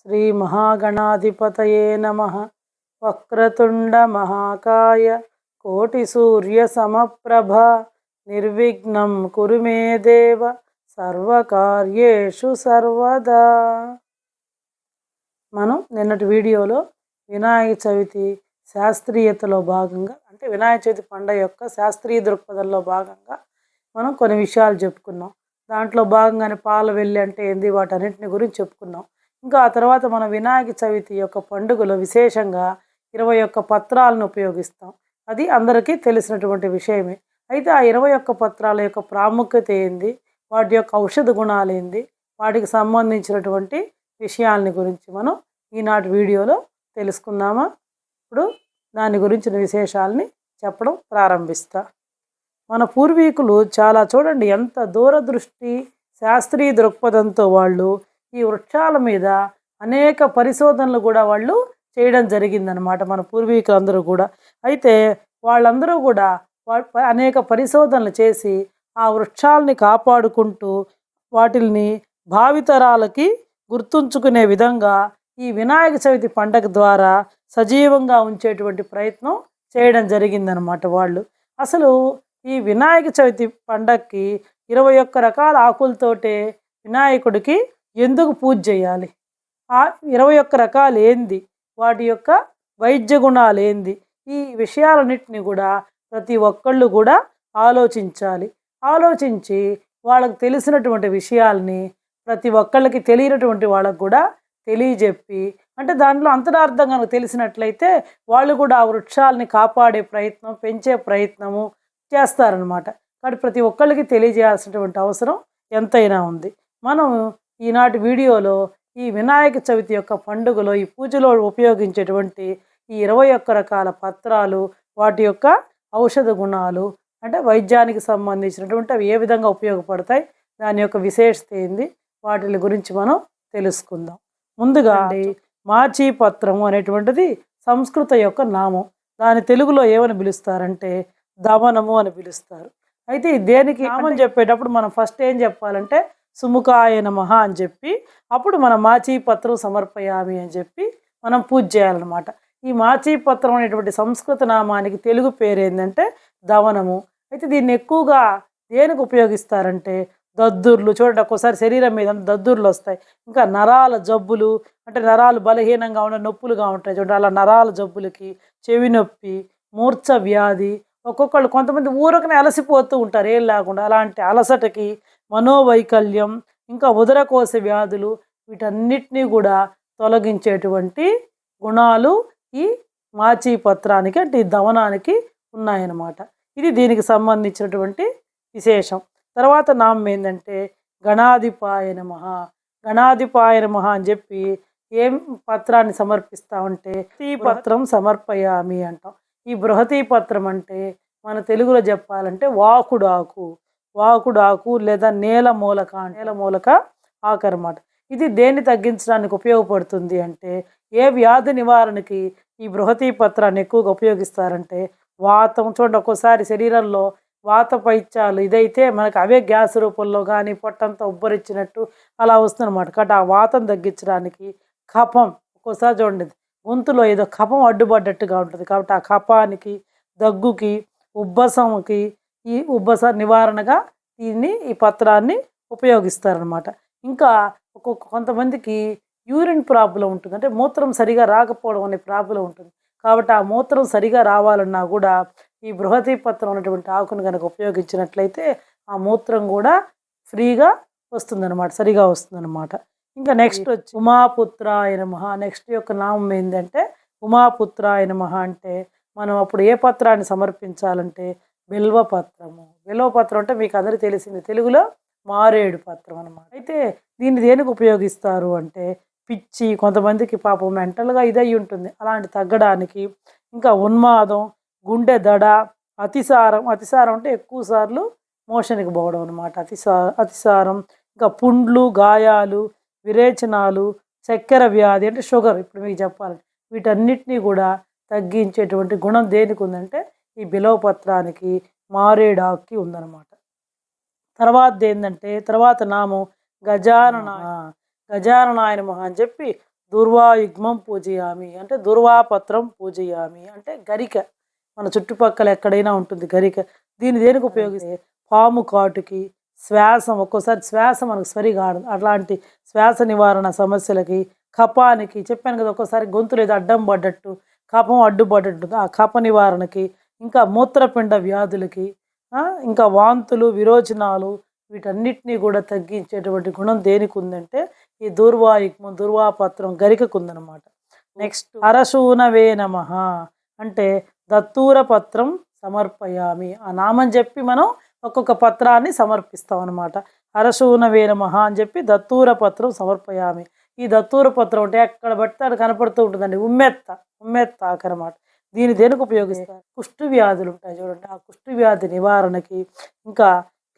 శ్రీ మహాగణాధిపతయే నమ. వక్రతుండ మహాకాయ కోటి సూర్య సమప్రభ నిర్విఘ్నం కురు మే దేవ సర్వకార్యేషు సర్వదా. మనం నిన్నటి వీడియోలో వినాయక చవితి శాస్త్రీయతలో భాగంగా అంటే వినాయక చవితి పండుగ యొక్క శాస్త్రీయ దృక్పథంలో భాగంగా మనం కొన్ని విషయాలు చెప్పుకున్నాం. దాంట్లో భాగంగానే పాల వెళ్ళి అంటే ఏంది వాటన్నింటిని గురించి చెప్పుకున్నాం. ఇంకా ఆ తర్వాత మన వినాయక చవితి యొక్క పండుగలో విశేషంగా ఇరవై ఒక్క పత్రాలను ఉపయోగిస్తాం. అది అందరికీ తెలిసినటువంటి విషయమే. అయితే ఆ ఇరవై ఒక్క పత్రాల యొక్క ప్రాముఖ్యత ఏంది? వాటి యొక్క ఔషధ గుణాలు ఏంది? వాటికి సంబంధించినటువంటి విషయాలని గురించి మనం ఈనాటి వీడియోలో తెలుసుకుందామా? ఇప్పుడు దాని గురించిన విశేషాలని చెప్పడం ప్రారంభిస్తా. మన పూర్వీకులు చాలా చూడండి ఎంత దూరదృష్టి శాస్త్రీయ దృక్పథంతో వాళ్ళు ఈ వృక్షాల మీద అనేక పరిశోధనలు కూడా వాళ్ళు చేయడం జరిగిందనమాట మన పూర్వీకులందరూ కూడా. అయితే వాళ్ళందరూ కూడా వా- అనేక పరిశోధనలు చేసి ఆ వృక్షాలని కాపాడుకుంటూ వాటిల్ని భావితరాలకి గుర్తుంచుకునే విధంగా ఈ వినాయక చవితి పండగ ద్వారా సజీవంగా ఉంచేటువంటి ప్రయత్నం చేయడం జరిగిందనమాట వాళ్ళు. అసలు ఈ వినాయక చవితి పండగకి ఇరవై ఒక్క రకాల ఆకులతోటే వినాయకుడికి ఎందుకు పూజ చేయాలి? ఆ ఇరవై ఒక్క రకాలు ఏంది వాటి యొక్క వైద్య గుణాలు ఏంది ఈ విషయాలన్నింటినీ కూడా ప్రతి ఒక్కళ్ళు కూడా ఆలోచించాలి. ఆలోచించి వాళ్ళకు తెలిసినటువంటి విషయాల్ని ప్రతి ఒక్కళ్ళకి తెలియనటువంటి వాళ్ళకు కూడా తెలియజెప్పి అంటే దాంట్లో అంతరార్థం కనుక తెలిసినట్లయితే వాళ్ళు కూడా ఆ వృక్షాలని కాపాడే ప్రయత్నం పెంచే ప్రయత్నము చేస్తారనమాట కాబట్టి ప్రతి ఒక్కళ్ళకి తెలియజేయాల్సినటువంటి అవసరం ఎంతైనా ఉంది. మనం ఈనాటి వీడియోలో ఈ వినాయక చవితి యొక్క పండుగలో ఈ పూజలో ఉపయోగించేటువంటి ఈ ఇరవై ఒక్క రకాల పత్రాలు వాటి యొక్క ఔషధ గుణాలు అంటే వైద్యానికి సంబంధించినటువంటి అవి ఏ విధంగా ఉపయోగపడతాయి దాని యొక్క విశేషత ఏంది వాటి గురించి మనం తెలుసుకుందాం. ముందుగా మాచి పత్రము అనేటువంటిది సంస్కృత యొక్క నామం. దాని తెలుగులో ఏమని పిలుస్తారంటే దమనము అని పిలుస్తారు. అయితే దేనికి నామం చెప్పేటప్పుడు మనం ఫస్ట్ ఏం చెప్పాలంటే సుముఖాయ నమః అని చెప్పి అప్పుడు మనం మాచి పత్రం సమర్పయామి అని చెప్పి మనం పూజ చేయాలన్నమాట. ఈ మాచి పత్రం అనేటువంటి సంస్కృత నామానికి తెలుగు పేరు ఏంటంటే దవనము. అయితే దీన్ని ఎక్కువగా దేనికి ఉపయోగిస్తారంటే దద్దుర్లు చూడండి ఒక్కోసారి శరీరం మీద దద్దుర్లు వస్తాయి. ఇంకా నరాల జబ్బులు అంటే నరాలు బలహీనంగా ఉండే నొప్పులుగా ఉంటాయి. చూడండి అలా నరాల జబ్బులకి చెవి నొప్పి మూర్ఛ వ్యాధి ఒక్కొక్కళ్ళు కొంతమంది ఊరకనే అలసిపోతూ ఉంటారు. ఏం లేకుండా అలాంటి అలసటకి మనోవైకల్యం ఇంకా ఉదరకోశ వ్యాధులు వీటన్నిటినీ కూడా తొలగించేటువంటి గుణాలు ఈ మాచి పత్రానికి అంటే ఈ దవనానికి ఉన్నాయన్నమాట. ఇది దీనికి సంబంధించినటువంటి విశేషం. తర్వాత నామం ఏంటంటే గణాధిపాయ నమః. గణాధిపాయ నమః అని చెప్పి ఏం పత్రాన్ని సమర్పిస్తామంటే ఈ పత్రం సమర్పయామి అంటాం. ఈ బృహతీ పత్రం అంటే మన తెలుగులో చెప్పాలంటే వాకుడాకు. వాకుడాకు లేదా నేల మూలక నేల మూలక ఆకు అన్నమాట. ఇది దేన్ని తగ్గించడానికి ఉపయోగపడుతుంది అంటే ఏ వ్యాధి నివారణకి ఈ బృహతీ పత్రాన్ని ఎక్కువగా ఉపయోగిస్తారంటే వాతం. చూడండి ఒక్కోసారి శరీరంలో వాత పైత్యాలు ఇదైతే మనకు అవే గ్యాస్ రూపంలో కానీ పొట్టంతా ఉబ్బరిచ్చినట్టు అలా వస్తుందన్నమాట. కాబట్టి ఆ వాతం తగ్గించడానికి కఫం ఒక్కోసారి చూడండి గొంతులో ఏదో కఫం అడ్డుపడ్డట్టుగా ఉంటుంది. కాబట్టి ఆ కఫానికి దగ్గుకి ఉబ్బసంకి ఈ ఉబ్బస నివారణగా దీన్ని ఈ పత్రాన్ని ఉపయోగిస్తారనమాట ఇంకా ఒక్కొక్క కొంతమందికి యూరిన్ ప్రాబ్లం ఉంటుంది. అంటే మూత్రం సరిగా రాకపోవడం అనే ప్రాబ్లం ఉంటుంది. కాబట్టి ఆ మూత్రం సరిగా రావాలన్నా కూడా ఈ బృహతి పత్రం అనేటువంటి ఆకును కనుక ఉపయోగించినట్లయితే ఆ మూత్రం కూడా ఫ్రీగా వస్తుందన్నమాట సరిగా వస్తుందన్నమాట. ఇంకా నెక్స్ట్ వచ్చి ఉమాపుత్రాయ నమః. నెక్స్ట్ యొక్క నామం ఏంటంటే ఉమాపుత్రాయ నమః అంటే మనం అప్పుడు ఏ పత్రాన్ని సమర్పించాలంటే బిల్వపత్రము పత్రము. పత్రం అంటే మీకు అందరికీ తెలిసింది. తెలుగులో మారేడు పత్రం అనమాట అయితే దీన్ని దేనికి ఉపయోగిస్తారు అంటే పిచ్చి కొంతమందికి పాపం మెంటల్గా ఇదై ఉంటుంది. అలాంటి తగ్గడానికి ఇంకా ఉన్మాదం గుండె దడ అతిసారం. అతిసారం అంటే ఎక్కువ సార్లు మోషన్కి పోవడం అనమాట అతిసా అతిసారం ఇంకా పుండ్లు గాయాలు విరేచనాలు చక్కెర వ్యాధి అంటే షుగర్. ఇప్పుడు మీకు చెప్పాలి వీటన్నిటినీ కూడా తగ్గించేటువంటి గుణం దేనికి ఉందంటే ఈ బిలవ పత్రానికి మారేడాకి ఉందన్నమాట. తర్వాత ఏంటంటే తర్వాత నాము గజానన గజాననాయన మహా అని చెప్పి దుర్వాయుగ్మం పూజయామి అంటే దుర్వాపత్రం పూజయామి అంటే గరిక. మన చుట్టుపక్కల ఎక్కడైనా ఉంటుంది గరిక. దీన్ని దేనికి ఉపయోగిస్తే పాము కాటుకి శ్వాసం ఒక్కోసారి శ్వాస మనకు సరిగా ఆడదు. అట్లాంటి శ్వాస నివారణ సమస్యలకి కపానికి చెప్పాను కదా ఒక్కోసారి గొంతు లేదు అడ్డం పడ్డట్టు కపం అడ్డుపడ్డట్టు ఆ కప నివారణకి ఇంకా మూత్రపిండ వ్యాధులకి ఇంకా వాంతులు విరోచనాలు వీటన్నిటినీ కూడా తగ్గించేటువంటి గుణం దేనికి ఉందంటే ఈ దుర్వాయుగ్మం దుర్వాపత్రం గరికకు ఉందన్నమాట నెక్స్ట్ అరశూనవే నమ అంటే దత్తూర పత్రం సమర్పయామి. ఆ నామం చెప్పి మనం ఒక్కొక్క పత్రాన్ని సమర్పిస్తాం అనమాట అరశూనవే నమ అని చెప్పి దత్తూర పత్రం సమర్పయామి. ఈ దత్తూర పత్రం అంటే ఎక్కడ పడితే అది కనపడుతూ ఉంటుందండి. ఉమ్మెత్త ఉమ్మెత్త ఆకనమాట దీని దేనికి ఉపయోగిస్తారు? కుష్టు వ్యాధులు ఉంటాయి చూడండి. ఆ కుష్టు వ్యాధి నివారణకి ఇంకా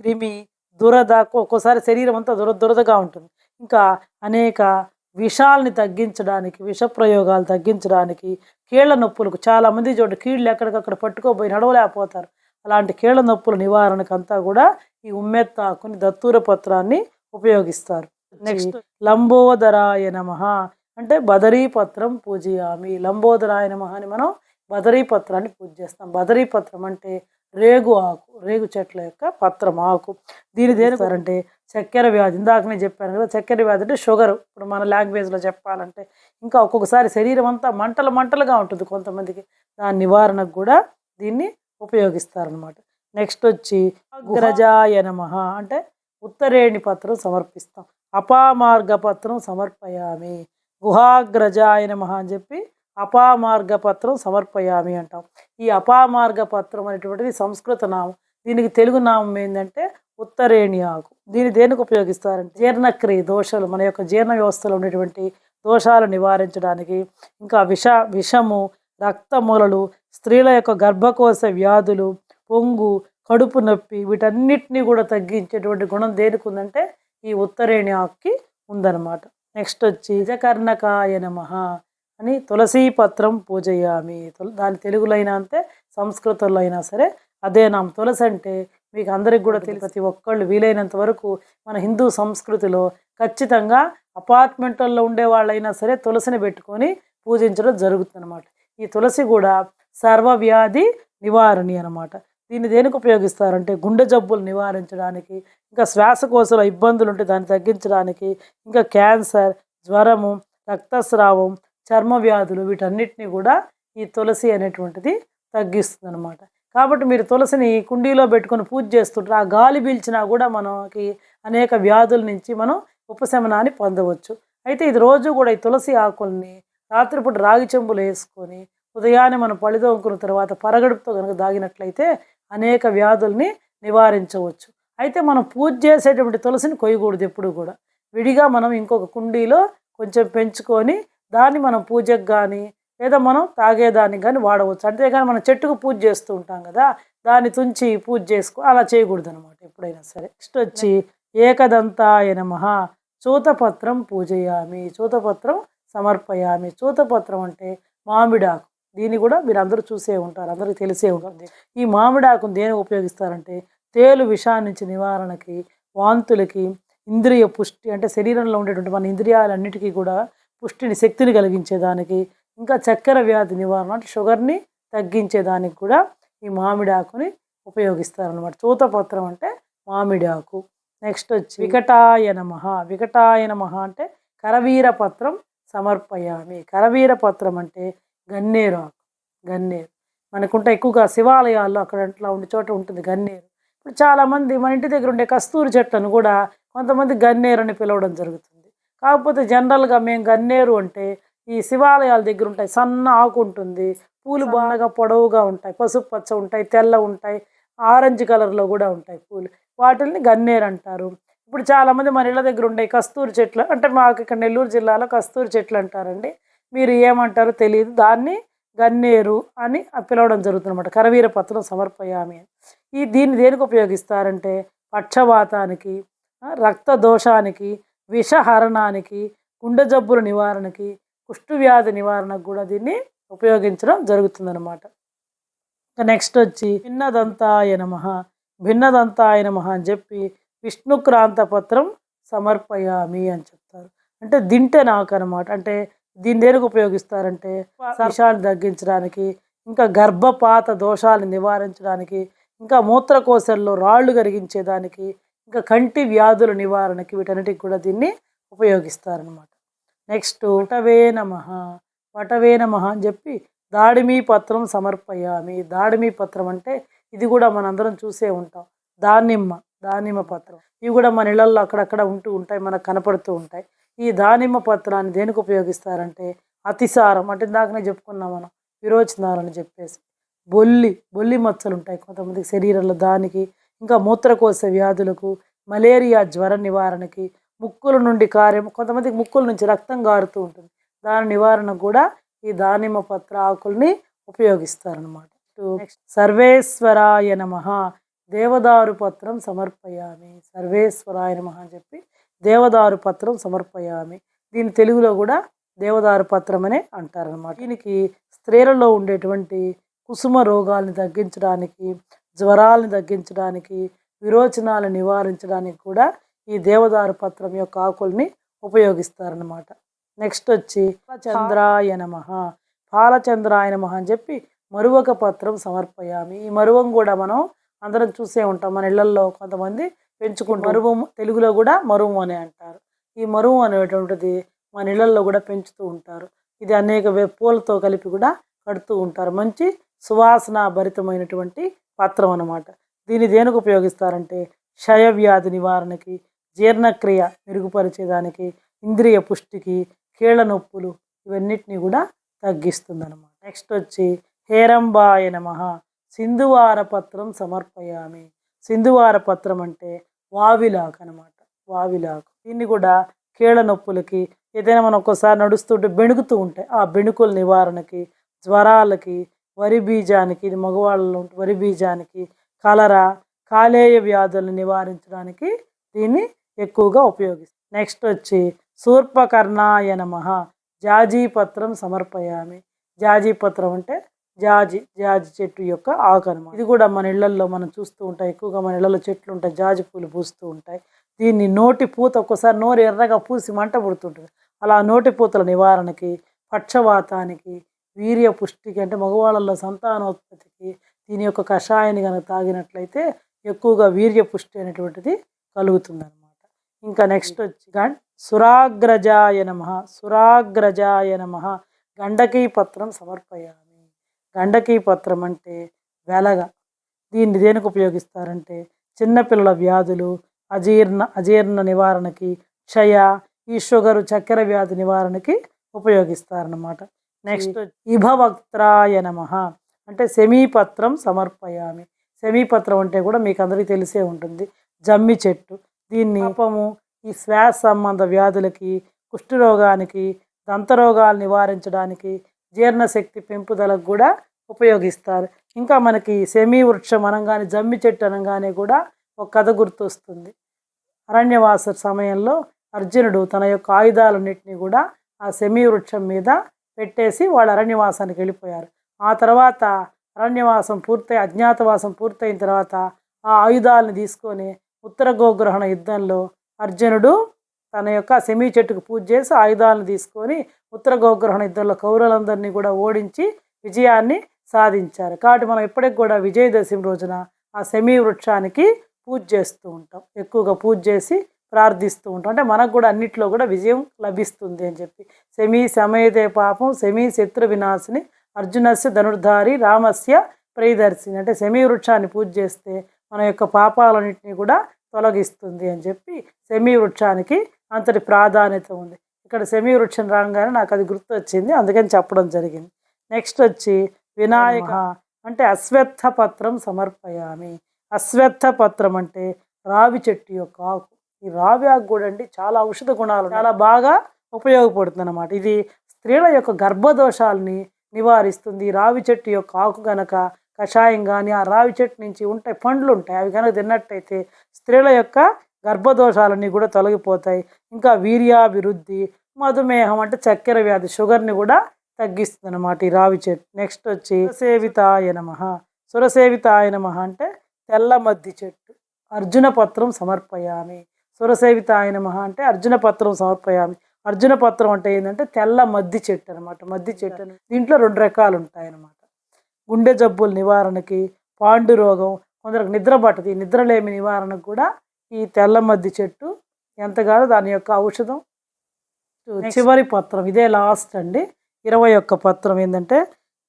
క్రిమి దురద ఒక్కోసారి శరీరం అంతా దుర దురదగా ఉంటుంది. ఇంకా అనేక విషాల్ని తగ్గించడానికి విష ప్రయోగాలు తగ్గించడానికి కీళ్ళ నొప్పులకు చాలామంది చూడండి కీళ్ళు ఎక్కడికక్కడ పట్టుకోపోయి నడవలేకపోతారు. అలాంటి కీళ్ళ నొప్పుల నివారణకు అంతా కూడా ఈ ఉమ్మెత్తాకుని దత్తూర పత్రాన్ని ఉపయోగిస్తారు. నెక్స్ట్ లంబోదరాయ నమ అంటే బదరీ పత్రం పూజయామి. లంబోదరాయ నమ అని మనం బదరీపత్రాన్ని పూజ చేస్తాం బదరీ పత్రం అంటే రేగు ఆకు రేగు చెట్ల యొక్క పత్రం ఆకు. దీని దేనికారంటే చక్కెర వ్యాధి. ఇందాక నేను చెప్పాను కదా చక్కెర వ్యాధి అంటే షుగర్. ఇప్పుడు మన లాంగ్వేజ్లో చెప్పాలంటే ఇంకా ఒక్కొక్కసారి శరీరం అంతా మంటలు మంటలుగా ఉంటుంది కొంతమందికి. దాని నివారణకు కూడా దీన్ని ఉపయోగిస్తారనమాట నెక్స్ట్ వచ్చి గ్రజాయ నమ అంటే ఉత్తరేణి పత్రం సమర్పిస్తాం. అపామార్గ పత్రం సమర్పయామి. గుహాగ్రజాయ నమ అని చెప్పి అపామార్గ పత్రం సమర్పయామి అంటాం. ఈ అపామార్గ పత్రం అనేటువంటిది సంస్కృత నామం. దీనికి తెలుగు నామం ఏంటంటే ఉత్తరేణి ఆకు. దీన్ని దేనికి ఉపయోగిస్తారంటే జీర్ణక్రియ దోషాలు మన యొక్క జీర్ణ వ్యవస్థలో ఉండేటువంటి దోషాలు నివారించడానికి ఇంకా విష విషము రక్తమూలలు స్త్రీల యొక్క గర్భకోశ వ్యాధులు పొంగు కడుపు నొప్పి వీటన్నిటిని కూడా తగ్గించేటువంటి గుణం దేనికి ఉందంటే ఈ ఉత్తరేణి ఆకుకి ఉందన్నమాట. నెక్స్ట్ వచ్చి జకర్ణకాయ నమః. అని తులసీ పత్రం పూజయామి. దాని తెలుగులో అయినా అంతే సంస్కృతంలో అయినా సరే అదే నామ. తులసి అంటే మీకు అందరికి కూడా తెలియదు ప్రతి ఒక్కళ్ళు వీలైనంత వరకు మన హిందూ సంస్కృతిలో ఖచ్చితంగా అపార్ట్మెంట్లలో ఉండే వాళ్ళైనా సరే తులసిని పెట్టుకొని పూజించడం జరుగుతుంది ఈ తులసి కూడా సర్వవ్యాధి నివారణి అనమాట దీన్ని దేనికి ఉపయోగిస్తారంటే గుండె జబ్బులు నివారించడానికి ఇంకా శ్వాసకోశల ఇబ్బందులు ఉంటే దాన్ని తగ్గించడానికి ఇంకా క్యాన్సర్ జ్వరము రక్తస్రావం చర్మ వ్యాధులు వీటన్నిటిని కూడా ఈ తులసి అనేటువంటిది తగ్గిస్తుంది అనమాట కాబట్టి మీరు తులసిని కుండీలో పెట్టుకొని పూజ చేస్తుంటారు. ఆ గాలి పీల్చినా కూడా మనకి అనేక వ్యాధుల నుంచి మనం ఉపశమనాన్ని పొందవచ్చు. అయితే ఇది రోజు కూడా ఈ తులసి ఆకుల్ని రాత్రిపూట రాగి చెంబులు వేసుకొని ఉదయాన్నే మనం పళ్ళిదోముకున్న తర్వాత పరగడుపుతో కనుక దాగినట్లయితే అనేక వ్యాధుల్ని నివారించవచ్చు. అయితే మనం పూజ చేసేటువంటి తులసిని కొయ్యకూడదు ఎప్పుడు కూడా. విడిగా మనం ఇంకొక కుండీలో కొంచెం పెంచుకొని దాన్ని మనం పూజకు కానీ లేదా మనం తాగేదానికి కానీ వాడవచ్చు. అంతేగాని మనం చెట్టుకు పూజ చేస్తూ ఉంటాం కదా దాన్ని తుంచి పూజ చేసుకో అలా చేయకూడదు అనమాట ఎప్పుడైనా సరే. నెక్స్ట్ వచ్చి ఏకదంతాయ మహా చూతపత్రం పూజయామి చూతపత్రం సమర్పయామి. చూతపత్రం అంటే మామిడాకు. దీన్ని కూడా మీరు అందరూ చూసే ఉంటారు అందరికీ తెలిసే ఉంటుంది. ఈ మామిడాకును దేని ఉపయోగిస్తారంటే తేలు విషాన్ని నుంచి నివారణకి వాంతులకి ఇంద్రియ పుష్టి అంటే శరీరంలో ఉండేటువంటి మన ఇంద్రియాలన్నిటికీ కూడా పుష్టిని శక్తిని కలిగించేదానికి ఇంకా చక్కెర వ్యాధి నివారణ అంటే షుగర్ని తగ్గించేదానికి కూడా ఈ మామిడి ఆకుని ఉపయోగిస్తారనమాట చూతపత్రం అంటే మామిడి ఆకు. నెక్స్ట్ వచ్చి వికటాయ నమః. వికటాయ మహ అంటే కరవీర పత్రం సమర్పయామి. కరవీర పత్రం అంటే గన్నేరు ఆకు. గన్నేరు. మనకుంటే ఎక్కువగా శివాలయాల్లో అక్కడ అట్లా ఉండే చోట ఉంటుంది గన్నేరు. ఇప్పుడు చాలామంది మన ఇంటి దగ్గర ఉండే కస్తూరి చెట్లను కూడా కొంతమంది గన్నేరు అని పిలవడం జరుగుతుంది. కాకపోతే జనరల్గా మేము గన్నేరు అంటే ఈ శివాలయాల దగ్గర ఉంటాయి సన్న ఆకు ఉంటుంది. పూలు బాగా పొడవుగా ఉంటాయి పసుపు పచ్చ ఉంటాయి తెల్ల ఉంటాయి ఆరెంజ్ కలర్లో కూడా ఉంటాయి పూలు. వాటిని గన్నేరు అంటారు. ఇప్పుడు చాలామంది మన ఇళ్ళ దగ్గర ఉండే కస్తూరి చెట్లు అంటే మాకు ఇక్కడ నెల్లూరు జిల్లాలో కస్తూరి చెట్లు అంటారండి. మీరు ఏమంటారో తెలియదు. దాన్ని గన్నేరు అని పిలవడం జరుగుతుంది అనమాట కరవీర పత్రం సమర్పయామి. ఈ దీన్ని దేనికి ఉపయోగిస్తారంటే పక్షవాతానికి రక్త దోషానికి విషహరణానికి గుండె జబ్బుల నివారణకి కుష్టువ్యాధి నివారణకు కూడా దీన్ని ఉపయోగించడం జరుగుతుందన్నమాట. ఇంకా నెక్స్ట్ వచ్చి భిన్నదంతాయ నమ. భిన్నదంతాయ నమ అని చెప్పి విష్ణుక్రాంత పత్రం సమర్పయామి అని చెప్తారు. అంటే దింటే నాకు అనమాట అంటే దీన్ని దేనికి ఉపయోగిస్తారంటే విషాన్ని తగ్గించడానికి ఇంకా గర్భపాత దోషాలను నివారించడానికి ఇంకా మూత్రకోశల్లో రాళ్ళు కరిగించేదానికి ఇంకా కంటి వ్యాధుల నివారణకి వీటన్నిటికి కూడా దీన్ని ఉపయోగిస్తారనమాట నెక్స్ట్ వటవే నమ. వటవే నమ అని చెప్పి దాడిమి పత్రం సమర్పయామి. దాడిమి పత్రం అంటే ఇది కూడా మనందరం చూసే ఉంటాం. దానిమ్మ దానిమ్మ పత్రం. ఇవి కూడా మన ఇళ్ళలో అక్కడక్కడ ఉంటూ ఉంటాయి మనకు కనపడుతూ ఉంటాయి. ఈ దానిమ్మ పత్రాన్ని దేనికి ఉపయోగిస్తారంటే అతిసారం అంటే ఇందాకనే చెప్పుకున్నాం మనం విరోచనాలని చెప్పేసి. బొల్లి బొల్లి మచ్చలు ఉంటాయి కొంతమందికి శరీరంలో దానికి ఇంకా మూత్రకోశ వ్యాధులకు మలేరియా జ్వర నివారణకి ముక్కుల నుండి కార్యం కొంతమందికి ముక్కుల నుంచి రక్తం గారుతూ ఉంటుంది. దాని నివారణ కూడా ఈ దానిమ్మ పత్ర ఆకుల్ని ఉపయోగిస్తారనమాట సర్వేశ్వరాయ నమ దేవదారు పత్రం సమర్పయామి. సర్వేశ్వరాయ నమ అని చెప్పి దేవదారు పత్రం సమర్పయామి. దీని తెలుగులో కూడా దేవదారు పత్రం అనే అంటారనమాట దీనికి స్త్రీలలో ఉండేటువంటి కుసుమ రోగాల్ని తగ్గించడానికి జ్వరాలను తగ్గించడానికి విరోచనాలు నివారించడానికి కూడా ఈ దేవదారు పత్రం యొక్క ఆకుల్ని ఉపయోగిస్తారనమాట నెక్స్ట్ వచ్చి చంద్రాయ నమ. పాలచంద్రాయ నమ అని చెప్పి మరువక పత్రం సమర్పయామి. ఈ మరువం కూడా మనం అందరం చూసే ఉంటాం. మన ఇళ్ళలో కొంతమంది పెంచుకుంటాం మరువం. తెలుగులో కూడా మరువం అని అంటారు. ఈ మరువం అనేటువంటిది మన ఇళ్ళలో కూడా పెంచుతూ ఉంటారు. ఇది అనేక పూలతో కలిపి కూడా కడుతూ ఉంటారు. మంచి సువాసన భరితమైనటువంటి పత్రం అన్నమాట దీన్ని దేనికి ఉపయోగిస్తారంటే క్షయ వ్యాధి నివారణకి జీర్ణక్రియ మెరుగుపరిచేదానికి ఇంద్రియ పుష్టికి కీళ్ళ నొప్పులు ఇవన్నిటిని కూడా తగ్గిస్తుంది అనమాట నెక్స్ట్ వచ్చి హేరంబాయ నమ. సింధువార పత్రం సమర్పయామి. సింధువార పత్రం అంటే వావిలాకు అనమాట వావిలాకు. దీన్ని కూడా కీళ్ళ నొప్పులకి ఏదైనా మనం ఒక్కోసారి నడుస్తుంటే బెణుకుతూ ఉంటాయి. ఆ బెణుకుల నివారణకి జ్వరాలకి వరి బీజానికి ఇది మగవాళ్ళలో వరి బీజానికి కలరా కాలేయ వ్యాధులను నివారించడానికి దీన్ని ఎక్కువగా ఉపయోగిస్తాం నెక్స్ట్ వచ్చి సూర్పకర్ణాయ నమ జాజీ పత్రం సమర్పయామి. జాజీపత్రం అంటే జాజి జాజి చెట్టు యొక్క ఆకరమ ఇది కూడా మన ఇళ్ళలో మనం చూస్తూ ఉంటాం ఎక్కువగా మన ఇళ్ళలో చెట్లు ఉంటాయి జాజి పూలు పూస్తూ ఉంటాయి. దీన్ని నోటి పూత ఒక్కసారి నోరు ఎర్రగా పూసి మంట పుడుతుంటుంది. అలా నోటి పూతల నివారణకి పక్షవాతానికి వీర్య పుష్టికి అంటే మగవాళ్ళల్లో సంతానోత్పత్తికి దీని యొక్క కషాయాన్ని కనుక తాగినట్లయితే ఎక్కువగా వీర్య పుష్టి అనేటువంటిది కలుగుతుంది అనమాట ఇంకా నెక్స్ట్ వచ్చి గం సురాగ్రజాయ నమ సురాగ్రజాయ నమ గండకీ పత్రం సమర్పయామి. గండకీ పత్రం అంటే వెలగ. దీన్ని దేనికి ఉపయోగిస్తారంటే చిన్నపిల్లల వ్యాధులు అజీర్ణ అజీర్ణ నివారణకి క్షయ ఈ షుగరు చక్కెర వ్యాధి నివారణకి ఉపయోగిస్తారనమాట నెక్స్ట్ ఇభవక్త్రాయ నమ. అంటే సెమీపత్రం సమర్పయామి. సెమీపత్రం అంటే కూడా మీకు అందరికీ తెలిసే ఉంటుంది. జమ్మి చెట్టు. దీన్ని పాపము ఈ శ్వాస సంబంధ వ్యాధులకి కుష్ఠరోగానికి దంతరోగాలు నివారించడానికి జీర్ణశక్తి పెంపుదలకు కూడా ఉపయోగిస్తారు. ఇంకా మనకి సెమీ వృక్షం అనగానే జమ్మి చెట్టు అనగానే కూడా ఒక కథ గుర్తొస్తుంది. అరణ్యవాస సమయంలో అర్జునుడు తన యొక్క ఆయుధాలన్నింటినీ కూడా ఆ సెమీ వృక్షం మీద పెట్టేసి వాళ్ళు అరణ్యవాసానికి వెళ్ళిపోయారు. ఆ తర్వాత అరణ్యవాసం పూర్తయి అజ్ఞాతవాసం పూర్తయిన తర్వాత ఆ ఆయుధాలను తీసుకొని ఉత్తర గోగ్రహణ యుద్ధంలో అర్జునుడు తన యొక్క సెమీ చెట్టుకు పూజ చేసి ఆయుధాలను తీసుకొని ఉత్తర గోగ్రహణ యుద్ధంలో కౌరవులందరినీ కూడా ఓడించి విజయాన్ని సాధించారు. కాబట్టి మనం ఇప్పటికి కూడా విజయదశమి రోజున ఆ సెమీ వృక్షానికి పూజ చేస్తూ ఉంటాం. ఎక్కువగా పూజ చేసి ప్రార్థిస్తూ ఉంటాం. అంటే మనకు కూడా అన్నిట్లో కూడా విజయం లభిస్తుంది అని చెప్పి. సెమీ సమయతే పాపం సెమీ శత్రు వినాశిని అర్జునస్య ధనుర్ధారి రామస్య ప్రియదర్శిని. అంటే సెమీ వృక్షాన్ని పూజ చేస్తే మన యొక్క పాపాలన్నింటినీ కూడా తొలగిస్తుంది అని చెప్పి సెమీ వృక్షానికి అంతటి ప్రాధాన్యత ఉంది. ఇక్కడ సెమీ వృక్షం రాగానే నాకు అది గుర్తు వచ్చింది అందుకని చెప్పడం జరిగింది. నెక్స్ట్ వచ్చి వినాయక అంటే అశ్వత్థ పత్రం సమర్పయామి. అశ్వత్థ పత్రం అంటే రావి చెట్టు యొక్క ఆకు. ఈ రావి ఆకు కూడా అండి చాలా ఔషధ గుణాలు చాలా బాగా ఉపయోగపడుతుంది అన్నమాట ఇది స్త్రీల యొక్క గర్భదోషాలని నివారిస్తుంది. ఈ రావి చెట్టు యొక్క ఆకు గనక కషాయం కానీ ఆ రావి చెట్టు నుంచి ఉంటాయి పండ్లు ఉంటాయి. అవి కనుక తిన్నట్టయితే స్త్రీల యొక్క గర్భదోషాలన్నీ కూడా తొలగిపోతాయి. ఇంకా వీర్యాభివృద్ధి మధుమేహం అంటే చక్కెర వ్యాధి షుగర్ని కూడా తగ్గిస్తుంది అనమాట ఈ రావి చెట్టు. నెక్స్ట్ వచ్చి సురసేవితాయ నమ. సురసేవితాయ నమ అంటే తెల్ల మద్ది చెట్టు. అర్జున పత్రం సమర్పయామి. సురసేవితాయ నమ అంటే అర్జున పత్రం సమర్పయామి. అర్జున పత్రం అంటే ఏంటంటే తెల్ల మద్ది చెట్టు అనమాట మద్ది చెట్టు అని దీంట్లో రెండు రకాలు ఉంటాయి అన్నమాట గుండె జబ్బుల నివారణకి పాండు రోగం కొందరికి నిద్ర పట్టదు. నిద్రలేమి నివారణకు కూడా ఈ తెల్ల మద్ది చెట్టు ఎంతగానో దాని యొక్క ఔషధం. చివరి పత్రం ఇదే లాస్ట్ అండి. ఇరవై ఒక్క పత్రం ఏంటంటే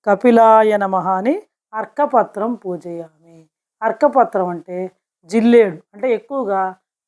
కపిలాయ నమః అని అర్కపత్రం పూజయామి. అర్కపత్రం అంటే జిల్లేడు అంటే ఎక్కువగా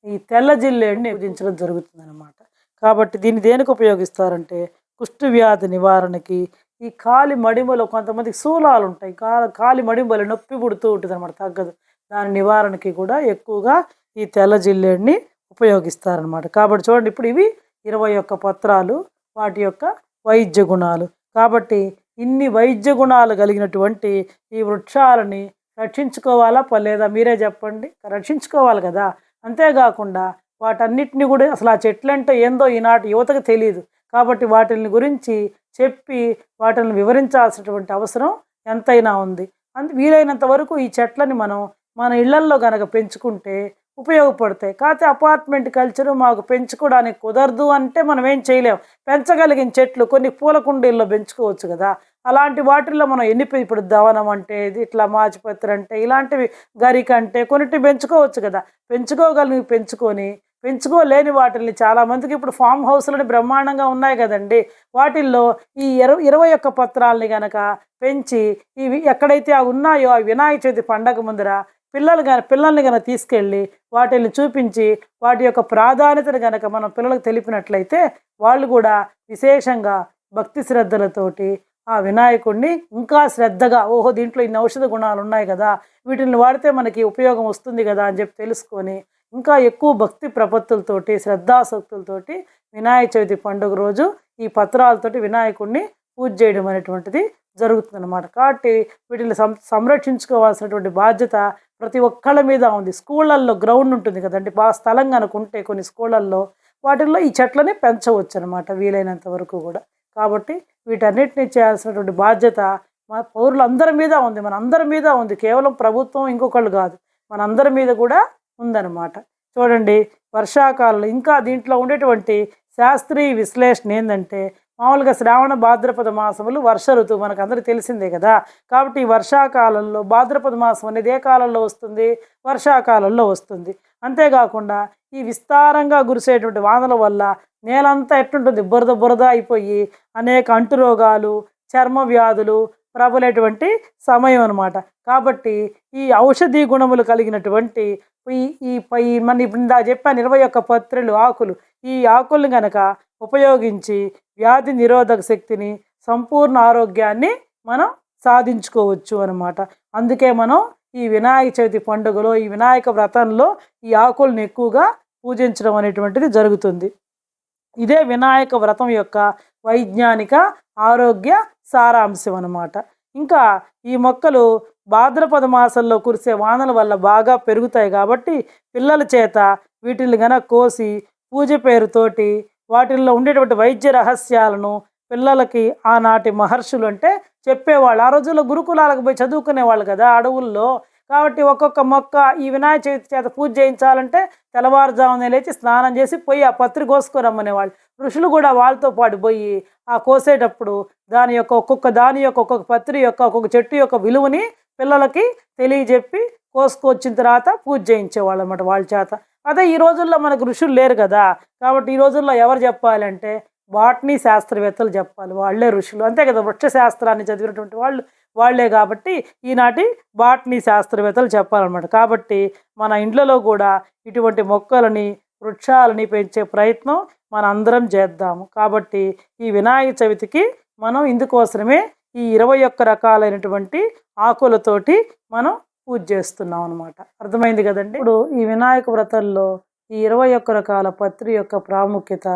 ఈ తెల్ల జిల్లేడిని పూజించడం జరుగుతుంది అనమాట కాబట్టి దీన్ని దేనికి ఉపయోగిస్తారంటే కుష్టు వ్యాధి నివారణకి ఈ కాలి మడిమలో కొంతమందికి శూలాలు ఉంటాయి కాలి కాలి మడిమలు నొప్పి పుడుతూ ఉంటుంది అనమాట తగ్గదు. దాని నివారణకి కూడా ఎక్కువగా ఈ తెల్ల జిల్లేడిని ఉపయోగిస్తారనమాట కాబట్టి చూడండి ఇప్పుడు ఇవి ఇరవై ఒక్క పత్రాలు వాటి యొక్క వైద్య గుణాలు. కాబట్టి ఇన్ని వైద్య గుణాలు కలిగినటువంటి ఈ వృక్షాలని రక్షించుకోవాలా లేదా మీరే చెప్పండి? రక్షించుకోవాలి కదా. అంతేకాకుండా వాటన్నిటిని కూడా అసలు ఆ చెట్లు అంటే ఏందో ఈనాటి యువతకు తెలియదు కాబట్టి వాటిని గురించి చెప్పి వాటిని వివరించాల్సినటువంటి అవసరం ఎంతైనా ఉంది. అందు వీలైనంత వరకు ఈ చెట్లని మనం మన ఇళ్ళల్లో గనక పెంచుకుంటే ఉపయోగపడతాయి. కాకపోతే అపార్ట్మెంట్ కల్చర్ మాకు పెంచుకోవడానికి కుదరదు అంటే మనం ఏం చేయలేం. పెంచగలిగిన చెట్లు కొన్ని పూల కుండీల్లో పెంచుకోవచ్చు కదా. అలాంటి వాటిల్లో మనం ఎన్ని ఇప్పుడు దవనం అంటే ఇది ఇట్లా మాచిపత్రి అంటే ఇలాంటివి గరిక అంటే కొన్నిటిని పెంచుకోవచ్చు కదా. పెంచుకోగలిగి పెంచుకొని పెంచుకోలేని వాటిని చాలా మందికి ఇప్పుడు ఫామ్ హౌస్లని బ్రహ్మాండంగా ఉన్నాయి కదండి. వాటిల్లో ఈ ఇరవై ఇరవై ఒక్క పత్రాలని కనుక పెంచి ఇవి ఎక్కడైతే అవి ఉన్నాయో ఆ వినాయక చవితి పండగ ముందర పిల్లలు గన పిల్లల్ని కనుక తీసుకెళ్ళి వాటిని చూపించి వాటి యొక్క ప్రాధాన్యతను కనుక మనం పిల్లలకు తెలిపినట్లయితే వాళ్ళు కూడా విశేషంగా భక్తి శ్రద్ధలతోటి ఆ వినాయకుడిని ఇంకా శ్రద్ధగా ఓహో దీంట్లో ఇన్ని ఔషధ గుణాలు ఉన్నాయి కదా వీటిని వాడితే మనకి ఉపయోగం వస్తుంది కదా అని చెప్పి తెలుసుకొని ఇంకా ఎక్కువ భక్తి ప్రపత్తులతోటి శ్రద్ధాసక్తులతోటి వినాయక చవితి పండుగ రోజు ఈ పత్రాలతోటి వినాయకుడిని పూజ చేయడం అనేటువంటిది జరుగుతుందన్నమాట. కాబట్టి వీటిని సం సంరక్షించుకోవాల్సినటువంటి బాధ్యత ప్రతి ఒక్కళ్ళ మీద ఉంది. స్కూళ్ళల్లో గ్రౌండ్ ఉంటుంది కదండి. బాగా స్థలం కనుకుంటే కొన్ని స్కూళ్ళల్లో వాటిల్లో ఈ చెట్లని పెంచవచ్చు అనమాట వీలైనంత వరకు కూడా. కాబట్టి వీటన్నిటిని చేయాల్సినటువంటి బాధ్యత మా పౌరులందరి మీద ఉంది. మన అందరి మీద ఉంది. కేవలం ప్రభుత్వం ఇంకొకళ్ళు కాదు. మనందరి మీద కూడా ఉందన్నమాట చూడండి వర్షాకాలంలో ఇంకా దీంట్లో ఉండేటువంటి శాస్త్రీయ విశ్లేషణ ఏంటంటే మామూలుగా శ్రావణ భాద్రపద మాసములు వర్ష ఋతువు మనకు అందరికీ తెలిసిందే కదా. కాబట్టి వర్షాకాలంలో భాద్రపద మాసం అనేది ఏ కాలంలో వస్తుంది? వర్షాకాలంలో వస్తుంది. అంతేకాకుండా ఈ విస్తారంగా కురిసేటువంటి వానల వల్ల నేలంతా ఎట్టుంటుంది బురద బురద అయిపోయి అనేక అంటురోగాలు చర్మ వ్యాధులు ప్రబలేటువంటి సమయం అనమాట కాబట్టి ఈ ఔషధీ గుణములు కలిగినటువంటి ఈ ఈ పై మన ఇప్పుడు ఇందా చెప్పాను ఇరవై ఒక్క పత్రులు ఆకులు. ఈ ఆకులను కనుక ఉపయోగించి వ్యాధి నిరోధక శక్తిని సంపూర్ణ ఆరోగ్యాన్ని మనం సాధించుకోవచ్చు అనమాట అందుకే మనం ఈ వినాయక చవితి పండుగలో ఈ వినాయక వ్రతంలో ఈ ఆకులను ఎక్కువగా పూజించడం అనేటువంటిది జరుగుతుంది. ఇదే వినాయక వ్రతం యొక్క వైజ్ఞానిక ఆరోగ్య సారాంశం అనమాట ఇంకా ఈ మొక్కలు భాద్రపద మాసంలో కురిసే వానల వల్ల బాగా పెరుగుతాయి కాబట్టి పిల్లల చేత వీటిని గన కోసి పూజ పేరుతోటి వాటిల్లో ఉండేటువంటి వైద్య రహస్యాలను పిల్లలకి ఆనాటి మహర్షులు అంటే చెప్పేవాళ్ళు. ఆ రోజుల్లో గురుకులాలకు పోయి చదువుకునేవాళ్ళు కదా అడవుల్లో. కాబట్టి ఒక్కొక్క మొక్క ఈ వినాయక చవితి చేత పూజ చేయించాలంటే తెల్లవారుజామునే లేచి స్నానం చేసి పోయి ఆ పత్రి కోసుకురమ్మనేవాళ్ళు. ఋషులు కూడా వాళ్ళతో పాటు పోయి ఆ కోసేటప్పుడు దాని యొక్క ఒక్కొక్క దాని యొక్క ఒక్కొక్క పత్రి యొక్క ఒక్కొక్క చెట్టు యొక్క విలువని పిల్లలకి తెలియజెప్పి కోసుకొచ్చిన తర్వాత పూజ చేయించేవాళ్ళు అనమాట వాళ్ళ చేత. అదే ఈ రోజుల్లో మనకు ఋషులు లేరు కదా. కాబట్టి ఈ రోజుల్లో ఎవరు చెప్పాలంటే వాటిని శాస్త్రవేత్తలు చెప్పాలి. వాళ్ళే ఋషులు. అంతే కదా వృక్ష శాస్త్రాన్ని చదివినటువంటి వాళ్ళు వాళ్ళే కాబట్టి ఈనాటి బాటనీ శాస్త్రవేత్తలు చెప్పాలన్నమాట. కాబట్టి మన ఇండ్లలో కూడా ఇటువంటి మొక్కలని వృక్షాలని పెంచే ప్రయత్నం మన అందరం చేద్దాము. కాబట్టి ఈ వినాయక చవితికి మనం ఇందుకోసమే ఈ ఇరవై ఒక్క రకాలైనటువంటి ఆకులతోటి మనం పూజ చేస్తున్నాం అనమాట అర్థమైంది కదండి? ఇప్పుడు ఈ వినాయక వ్రతంలో ఈ ఇరవై ఒక్క రకాల పత్రి యొక్క ప్రాముఖ్యత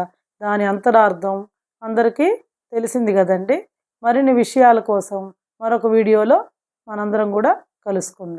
దాని అంతరార్థం అందరికీ తెలిసింది కదండి? మరిన్ని విషయాల కోసం మరొక వీడియోలో మనందరం కూడా కలుసుకుందాం.